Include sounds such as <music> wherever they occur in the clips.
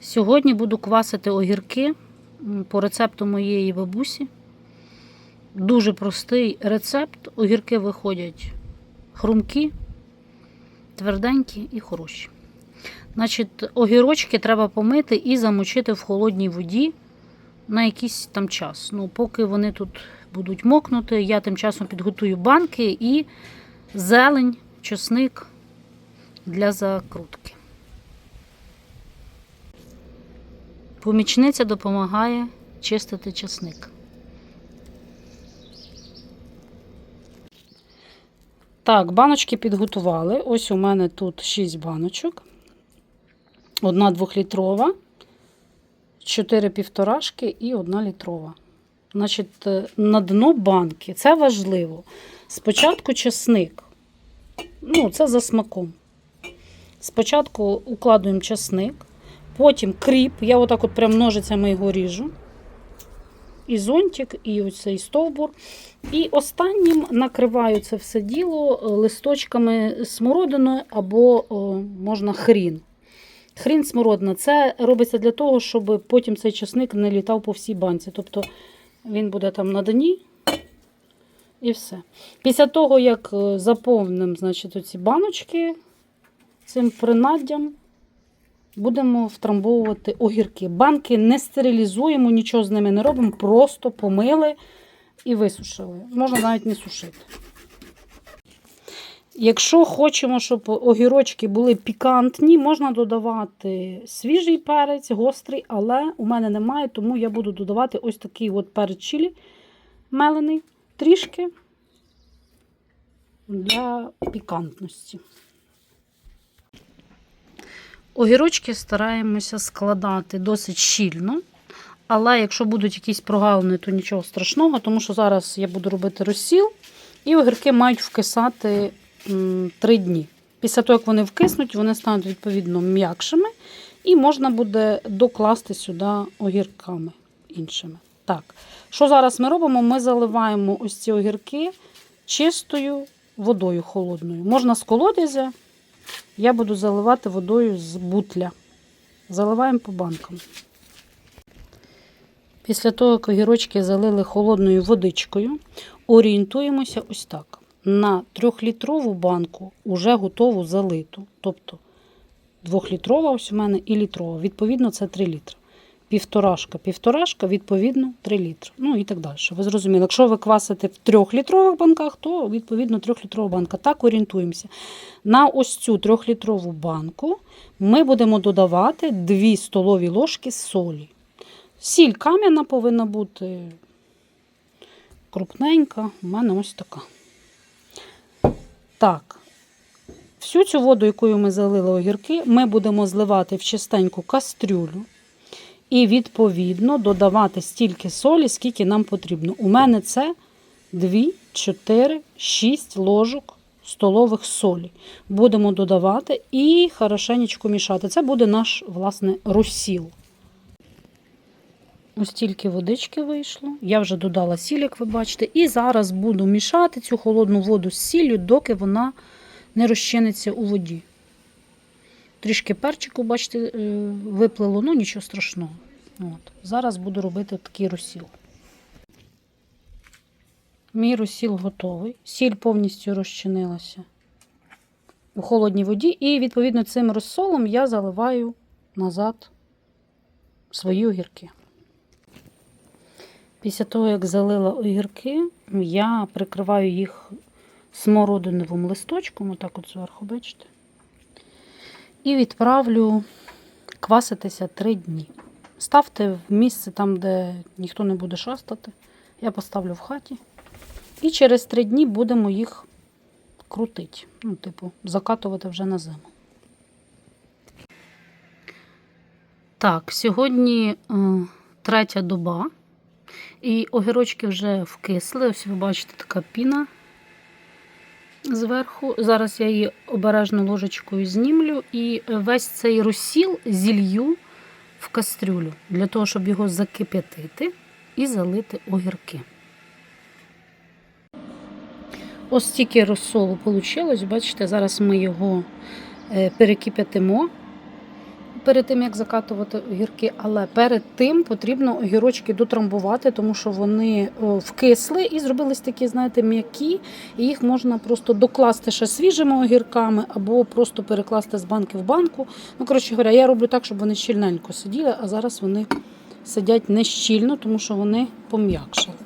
Сьогодні буду квасити огірки по рецепту моєї бабусі. Дуже простий рецепт. Огірки виходять хрумкі, тверденькі і хороші. Значить, огірочки треба помити і замочити в холодній воді на якийсь там час. Ну, поки вони тут будуть мокнути, я тим часом підготую банки і зелень, чесник для закрутки. Помічниця допомагає чистити чесник. Так, баночки підготували. Ось у мене тут 6 баночок. Одна двохлітрова, 4 півторашки і одна літрова. Значить, е, на дно банки. Це важливо. Спочатку чесник. Ну, це за смаком. Спочатку укладуємо чесник, потім кріп. Я отак от прям ножицями його ріжу. І зонтик, і оцей стовбур. І останнім накриваю це все діло е, листочками смородини або о, можна хрін. Хрін смородина. Це робиться для того, щоб потім цей чесник не літав по всій банці. Тобто він буде там на дні і все. Після того, як е, заповнимо значить, оці баночки цим принаддям, будемо втрамбовувати огірки. Банки не стерилізуємо, нічого з ними не робимо, просто помили і висушили. Можна навіть не сушити. Якщо хочемо, щоб огірочки були пікантні, можна додавати свіжий перець, гострий, але у мене немає, тому я буду додавати ось такий от перець чилі мелений, трішки для пікантності. Огірочки стараємося складати досить щільно. Але якщо будуть якісь прогалини, то нічого страшного, тому що зараз я буду робити розсіл, і огірки мають вкисати 3 дні. Після того, як вони вкиснуть, вони стануть відповідно м'якшими, і можна буде докласти сюди огірками іншими. Так, що зараз ми робимо? Ми заливаємо ось ці огірки чистою водою холодною. Можна з колодязя, я буду заливати водою з бутля. Заливаємо по банкам. Після того, як огірочки залили холодною водичкою, орієнтуємося ось так. На трьохлітрову банку вже готову залиту. Тобто двохлітрова ось у мене і літрова. Відповідно, це 3 літри. Півторашка, півторашка, відповідно, 3 літри. Ну і так далі. Ви зрозуміли, якщо ви квасите в трьохлітрових банках, то відповідно трьохлітрова банка. Так орієнтуємося. На ось цю трьохлітрову банку ми будемо додавати 2 столові ложки солі. Сіль кам'яна повинна бути крупненька. У мене ось така. Так. Всю цю воду, якою ми залили огірки, ми будемо зливати в чистеньку кастрюлю. І, відповідно, додавати стільки солі, скільки нам потрібно. У мене це 2, 4, 6 ложок столових солі. Будемо додавати і хорошенечко мішати. Це буде наш, власне, розсіл. Ось тільки водички вийшло. Я вже додала сіль, як ви бачите, і зараз буду мішати цю холодну воду з сіллю, доки вона не розчиниться у воді. Трішки перчику, бачите, е, виплило, ну нічого страшного. От. Зараз буду робити такий розсіл. Мій розсіл готовий. Сіль повністю розчинилася у холодній воді, і, відповідно, цим розсолом я заливаю назад свої огірки. Після того, як залила огірки, я прикриваю їх смородиновим листочком, отак от зверху, бачите, і відправлю кваситися 3 дні. Ставте в місце там, де ніхто не буде шастати. Я поставлю в хаті. І через 3 дні будемо їх крутити. Ну, типу, закатувати вже на зиму. Так, сьогодні е, третя доба. І огірочки вже вкисли. Ось ви бачите, така піна зверху. Зараз я її обережно ложечкою знімлю і весь цей розсіл зілью в кастрюлю для того, щоб його закип'ятити і залити огірки. Ось стільки розсолу вийшло. Бачите, зараз ми його е, перекип'ятимо перед тим, як закатувати огірки, але перед тим потрібно огірочки дотрамбувати, тому що вони вкисли і зробились такі, знаєте, м'які, і їх можна просто докласти ще свіжими огірками або просто перекласти з банки в банку. Ну, коротше говоря, я роблю так, щоб вони щільненько сиділи, а зараз вони сидять не щільно, тому що вони пом'якшили.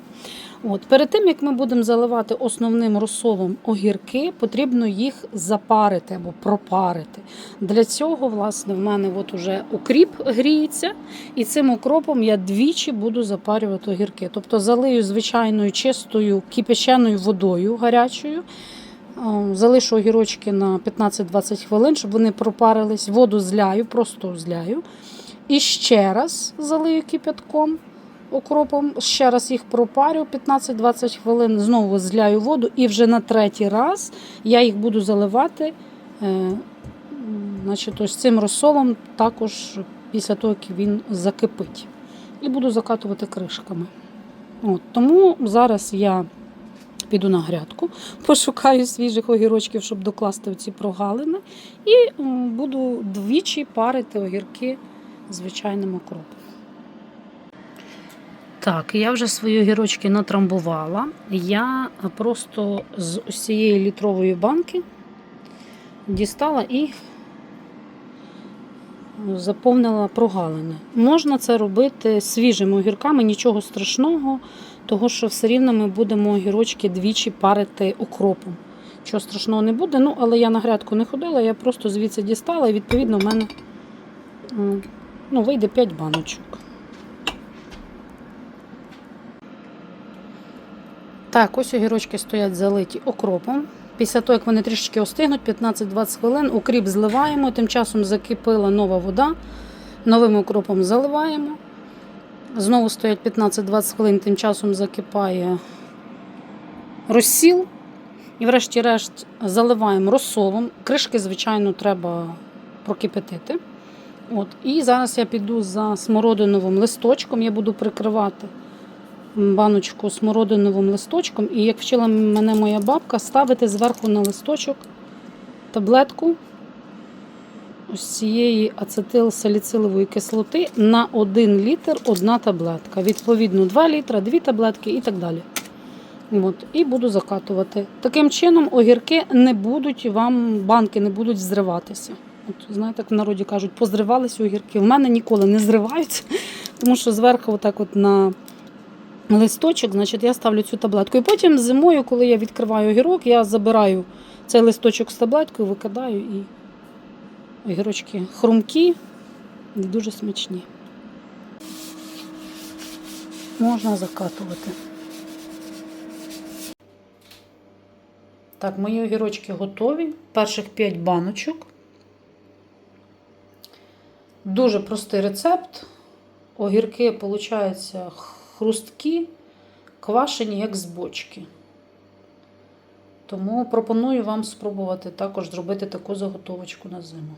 От, перед тим, як ми будемо заливати основним розсолом огірки, потрібно їх запарити або пропарити. Для цього, власне, в мене от уже укріп гріється, і цим укропом я двічі буду запарювати огірки. Тобто залию звичайною чистою кипяченою водою гарячою. Залишу огірочки на 15-20 хвилин, щоб вони пропарились. Воду зляю, просто зляю. І ще раз залию кипятком укропом, ще раз їх пропарю 15-20 хвилин, знову зляю воду, і вже на третій раз я їх буду заливати е, значить, ось цим розсолом, також після того, як він закипить. І буду закатувати кришками. От, тому зараз я піду на грядку, <laughs> пошукаю свіжих огірочків, щоб докласти в ці прогалини, і буду двічі парити огірки звичайним окропом. Так, я вже свої огірочки натрамбувала. Я просто з ось цієї літрової банки дістала і заповнила прогалини. Можна це робити свіжими огірками, нічого страшного, того що все рівно ми будемо огірочки двічі парити окропом. Чого страшного не буде, ну, але я на грядку не ходила, я просто звідси дістала, і відповідно в мене ну, вийде 5 баночок. Так, ось огірочки стоять залиті окропом. Після того, як вони трішечки остигнуть, 15-20 хвилин, укріп зливаємо, тим часом закипила нова вода, новим окропом заливаємо. Знову стоять 15-20 хвилин, тим часом закипає розсіл. І врешті-решт заливаємо розсолом. Кришки, звичайно, треба прокипятити. От. І зараз я піду за смородиновим листочком, я буду прикривати баночку смородиновим листочком. І як вчила мене моя бабка, ставити зверху на листочок таблетку ось цієї ацетилсаліцилової кислоти на 1 літр одна таблетка. Відповідно, 2 літра, 2 таблетки і так далі. От, і буду закатувати. Таким чином, огірки не будуть вам, банки не будуть зриватися. От, знаєте, як в народі кажуть, позривалися огірки. В мене ніколи не зриваються, <laughs> тому що зверху, отак от на листочок, значить, я ставлю цю таблетку. І потім зимою, коли я відкриваю огірок, я забираю цей листочок з таблеткою, викидаю і огірочки хрумкі і дуже смачні. Можна закатувати. Так, мої огірочки готові. Перших 5 баночок. Дуже простий рецепт. Огірки, виходить, хрусткі, квашені, як з бочки. Тому пропоную вам спробувати також зробити таку заготовочку на зиму.